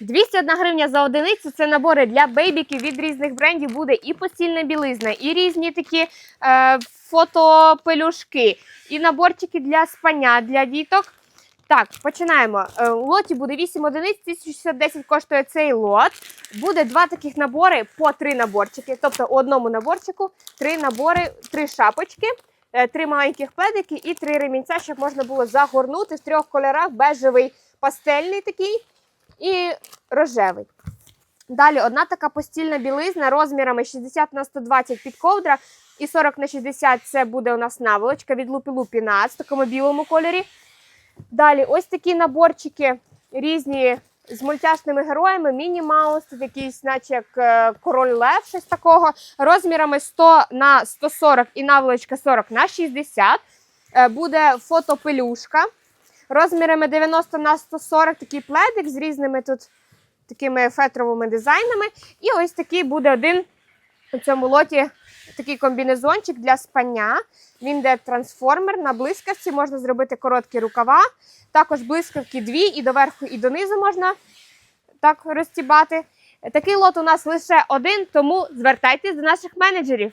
201 гривня за одиницю це набори для бейбіків від різних брендів. Буде і постільна білизна, і різні такі е, фотопелюшки, і наборчики для спання для діток. Так, починаємо. Е, У лоті буде 8 одиниць, 1610 коштує цей лот. Буде два таких набори по три наборчики. Тобто у одному наборчику три набори, три шапочки, е, три маленьких пледики і три ремінця, щоб можна було загорнути в трьох кольорах: бежевий, пастельний такий і рожевий. Далі одна така постільна білизна розмірами 60 на 120 під ковдра і 40 на 60 це буде у нас наволочка від Лупі Лупі Нац в такому білому кольорі. Далі ось такі наборчики різні з мультяшними героями. Міні Маус, якийсь, наче як е, король Лев, щось такого. Розмірами 100 на 140 і наволочка 40 на 60. Е, Буде фотопелюшка. Розмірами 90 на 140 такий пледик з різними тут такими фетровими дизайнами. І ось такий буде один у цьому лоті такий комбінезончик для спання. Він де трансформер на блискавці, можна зробити короткі рукава. Також блискавки дві, і доверху, і донизу можна так розтібати. Такий лот у нас лише один, тому звертайтесь до наших менеджерів.